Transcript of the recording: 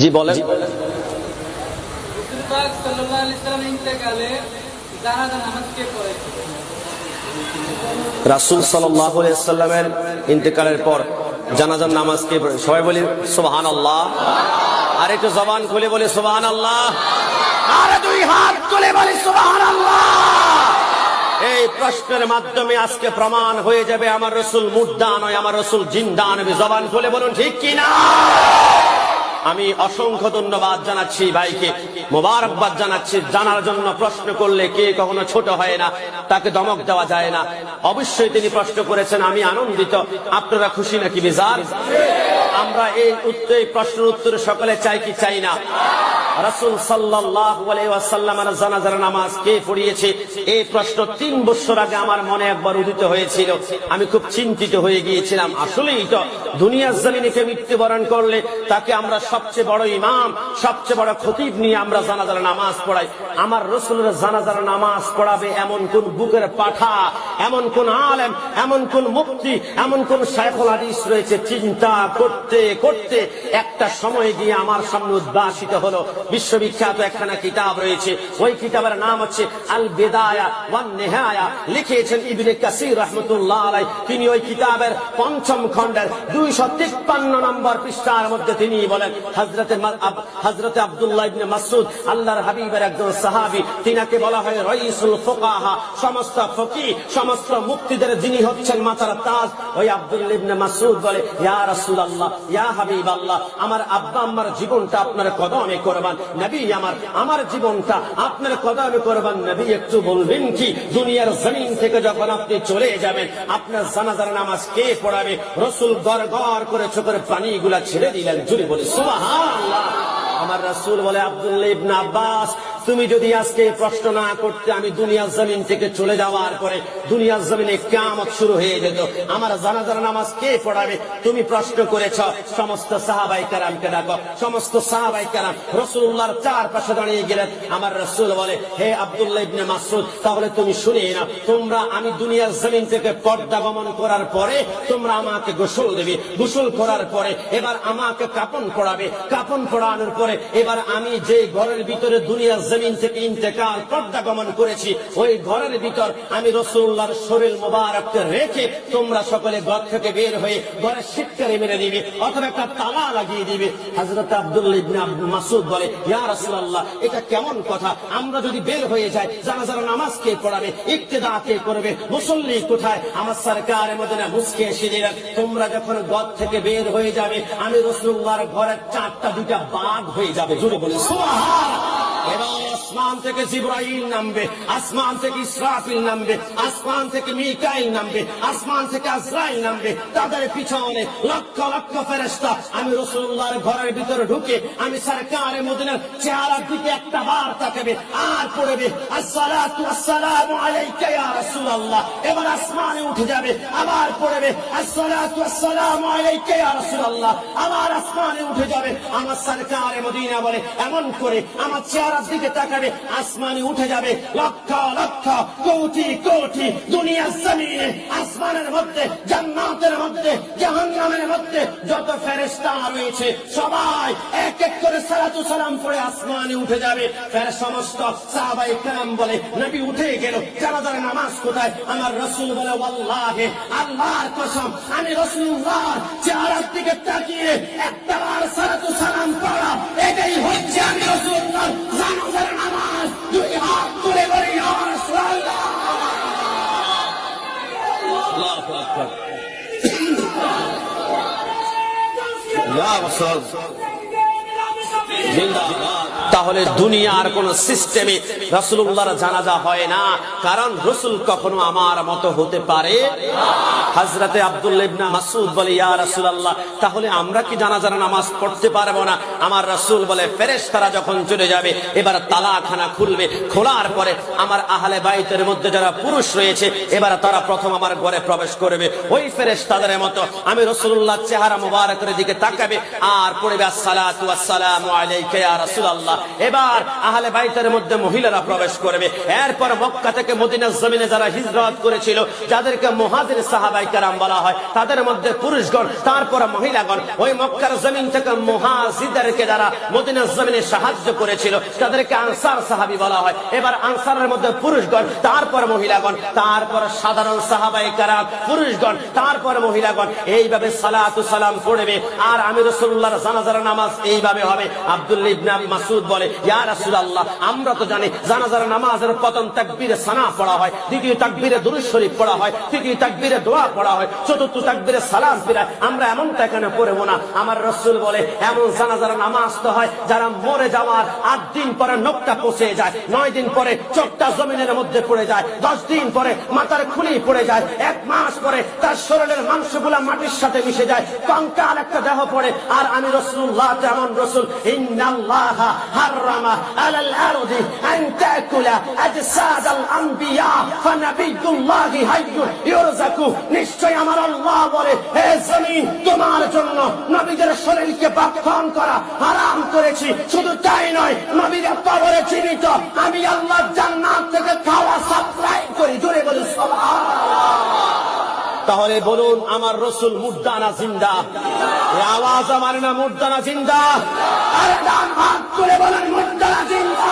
জি বলেন। রাসুল সাল্লামের ইন্তেকালের পর জানাজার নামাজকে সবাই বলি সুবাহান আল্লাহ আর একটু জবান খুলে বলি সুবাহান আল্লাহ আর দুই হাত তুলে বলি সুবাহান আল্লাহ এই প্রশ্নের মাধ্যমে আজকে প্রমাণ হয়ে যাবে আমার রসুল মুদ্দা নয় আমার রসুল জিন্দা নবী। জবান খুলে বলুন ঠিক কিনা? আমি অসংখ্য ধন্যবাদ জানাচ্ছি ভাইকে। মোবারকবাদ জানাচ্ছি, জানার জন্য প্রশ্ন করলে কে কখনো ছোট হয় না, তাকে দমক দেওয়া যায় না। অবশ্যই তিনি প্রশ্ন করেছেন, আমি আনন্দিত। আপনারা খুশি নাকি বিজার? আমরা এই উত্তর প্রশ্নের উত্তরে সকলে চাই কি চাই না? রাসূল আলাইহি জানাজার নামাজ কে পড়িয়েছে? এই প্রশ্ন তিন বছর আগে আমার মনে একবার উদিত হয়েছিল। আমি খুব চিন্তিত হয়ে গিয়েছিলাম। আসলেই তো, দুনিয়ার জমিনে মৃত্যুবরণ করলে তাকে আমরা সবচেয়ে বড় ইমাম, সবচেয়ে বড় খতিব নিয়ে আমরা জানাজার নামাজ পড়াই। আমার রসুলের জানাজার নামাজ পড়াবে এমন কোন বুকের পাঠা, এমন কোন আলেম, এমন কোন মুক্তি এমন কোন শাইখুল হাদিস রয়েছে। চিন্তা করতে করতে একটা সময় গিয়ে আমার সামনে উদ্ভাসিত হলো। বিশ্ববিখ্যাত একখানা কিতাব রয়েছে। ওই কিতাবের নাম হচ্ছে আল বেদায়া ওয়ান নেহায়া। লিখেছেন ইবনে কাসির রহমতুল্লাহ আলাই তিনি ওই কিতাবের পঞ্চম খণ্ডের দুইশো তিপ্পান্ন নম্বর পৃষ্ঠার মধ্যে তিনি বলেন হজরতে হজরতে আব্দুল্লাহ ইবনে মাসুদ আল্লাহর হাবিবের একজন সাহাবী। তিনাকে বলা হয় রইসুল ফোকাহা। সমস্ত ফকি, সমস্ত মুক্তিদের যিনি হচ্ছেন মাথার তাজ। ওই আব্দুল্লাহ ইবনে মাসুদ বলে, ইয়া রাসূলুল্লাহ, ইয়া হাবিবাল্লাহ, আমার আব্বা আম্মার জীবনটা আপনার কদমে করবান নবী আমার আমার জীবনটা আপনার কদমে করবান নবী একটু বলবেন কি? দুনিয়ার জমিন থেকে যখন আপনি চলে যাবেন, আপনার জানাজার নামাজ কে পড়াবে? রসুল গড় গড় করে চোখের পানিগুলা ছেড়ে দিলেন। জুড়ে বলে, সুবহানাল্লাহ। আমার রাসূল বলে, আব্দুল্লাহ ইবনে আব্বাস তুমি যদি আজকে প্রশ্ন না করতে, আমি দুনিয়ার জমিন থেকে চলে যাওয়ার পরে দুনিয়ার জমিনে কিয়ামত শুরু হয়ে যেত। আমার জানাজার নামাজ কে পড়াবে? তুমি প্রশ্ন করেছ, সমস্ত সাহাবাই কারামকে ডাকো। সমস্ত সাহাবাই কারাম রসুল্লাহর চার পাশে দাঁড়িয়ে গেলেন। আমার রসুল বলে, হে আব্দুল্লাহ ইবনে মাসুদ তাহলে তুমি শুনে না তোমরা আমি দুনিয়ার জমিন থেকে পর্দা গমন করার পরে তোমরা আমাকে গোসল দেবে। গোসল করার পরে এবার আমাকে কাপন পড়াবে। কাপন পড়ানোর পরে এবার আমি যে ঘরের ভিতরে দুনিয়ার জমিন থেকে ইন্তেকাল পর্দা গমন করেছি। ওই ঘরের ভিতর আমি রসুল্লাহর শরীর মোবারককে রেখে তোমরা সকলে ঘর থেকে বের হয়ে ঘরের শিক্ষারে মেরে দিবে, অথবা একটা তালা লাগিয়ে দিবে। হজরত আব্দুল মাসুদ বলে, ইয়া রাসূলুল্লাহ, এটা কেমন কথা? আমরা যদি বের হয়ে যাই, জানাজার নামাজ কে পড়াবে ইক্তেদা কে করবে মুসল্লি কোথায়? আমার সরকারের মদিনা মুসকে এসে দিলেন, তোমরা যখন ঘর থেকে বের হয়ে যাবে, আমি রসুল্লাহর ঘরের চারটা দুইটা বাঘ হয়ে যাবে। জুড়ে বলে সুবহানাল্লাহ এবার আসমান থেকে জিব্রাইল নামবে, আসমান থেকে ইসরাফিল নামবে, আসমান থেকে মিকাইল নামবে, আসমান থেকে আজরাইল নামবে। তাদের পিছনে লক্ষ লক্ষ ফেরেশতা। আমি রাসূলুল্লাহর ঘরের ভিতরে ঢুকে আমি সরকারে মদিনার চেহারার দিকে একটা বার তাকাবে, আর পড়বে, আসসালাতু আসসালামু আলাইকা ইয়া রাসূলুল্লাহ। এবার আসমানে উঠে যাবে, আবার পড়বে, আসসালাতু আসসালামু আলাইকা ইয়া রাসূলুল্লাহ। আবার আসমানে উঠে যাবে, আমার সরকারে মদিনা বলে, এমন করে আমার চেহারার দিকে তাকাবে আসমানে উঠে যাবে। লক্ষ লক্ষ, কোটি কোটি দুনিয়ার জমিনে, আসমানের মধ্যে, জান্নাতের মধ্যে, জাহান্নামের মধ্যে যত ফেরেশতা রয়েছে, সবাই এক এক করে সালাতু সালাম পড়ে আসমানে উঠে যাবে। ফের সমস্ত সাহাবায়ে কেরাম বলে, নবী উঠে গেল জানাজার নামাজ কোথায়? আমার রসুল বলে, ওয়াল্লাহি, আল্লাহর কসম, আমি রাসূলুল্লাহর চেহারার দিকে তাকিয়ে একটাবার সালাতু সালাম পড়া আল্লাহু রাসূল তাহলে দুনিয়ার কোন সিস্টেমে রসুল্লাহর জানাজা হয় না। কারণ রসুল কখনো আমার মতো হতে পারে? হাজরাতে আব্দুল্লাহ মাসুদ বলে, ইয়া রাসূলুল্লাহ, তাহলে আমরা কি জানাজার নামাজ পড়তে পারব না? আমার রাসূল বলে, ফেরেশতারা যখন চলে যাবে, এবার তালাখানা খুলবে। খোলার পরে আমার আহলে বাইতের মধ্যে যারা পুরুষ রয়েছে, এবার তারা প্রথম আমার ঘরে প্রবেশ করবে। ওই ফেরেশতাদের মতো আমি রাসূলুল্লাহ চেহারা মুবারকের দিকে তাকাবে, আর পড়বে আসসালামু আলাইকা ইয়া রাসূলুল্লাহ। এবার আহলে বাইতের মধ্যে মহিলারা প্রবেশ করবে। এরপর মক্কা থেকে মদিনার জমিনে যারা হিজরত করেছিল, যাদেরকে মহাজির সাহাবাই কারাম বলা হয়, তাদের মধ্যে পুরুষগণ, তারপর মহিলাগণ, ওই মক্কার জমিন থেকে মহাজিদেরকে যারা মদিনার জমিনে সাহায্য করেছিল, তাদেরকে আনসার সাহাবি বলা হয়। এবার আনসারের মধ্যে পুরুষগণ, তারপর মহিলাগণ, তারপর সাধারণ সাহাবাই কারাম, পুরুষগণ, তারপর মহিলাগণ, এইভাবে সালাতু সালাম পড়বে। আর আমি রসুল্লাহর জানাজার নামাজ এইভাবে হবে। আব্দুল্লাহ ইবনে আবি মাসুদ বলে ইয়া রাসূলুল্লাহ, আমরা তো জানি জানাজার নামাজের প্রথম তাকবীরে সানা পড়া হয়, দ্বিতীয় তাকবীরে দুরূদ শরীফ পড়া হয়, তৃতীয় তাকবীরে দোয়া পড়া হয়, চতুর্থ তাকবীরে সালাম ফিরায়। আমরা এমনটা এখানে পড়ব না। আমার রসুল বলে, এমন জানাজার নামাজ তো হয়, যারা মরে যাওয়ার আট দিন পরে নখটা পচে যায়, নয় দিন পরে চোখটা জমিনের মধ্যে পড়ে যায়, দশ দিন পরে মাথার খুলি পড়ে যায়, এক মাস পরে তার শরীরের মাংসগুলা মাটির সাথে মিশে যায়, কঙ্কাল একটা দেহ পড়ে। আর আমি রসুল্লাহ যেমন রসুল, ইন্নাল্লাহ হাররামা আলাল আরদি আন তাকুলা আজসাদাল আনবিয়া ফানাবিয়ুল্লাহি হাইয়ুন ইউরজাকু নিশ্চয় আমার আল্লাহ বলে, হে জমিন, তোমার জন্য নবীদের শরীরকে ভক্ষণ করা হারাম করেছি। শুধু তাই নয় নবীরা কবরে জীবিত, আমি আল্লাহ জান্নাত থেকে খাওয়া সাপ্লাই করি। জোরে বলি তাহলে বলুন, আমার রসুল মুদ্দানা জিন্দা। আওয়াজ আমার না মুদ্দানা জিন্দা? আরে ডান হাত করে বলেন মুদ্দানা জিন্দা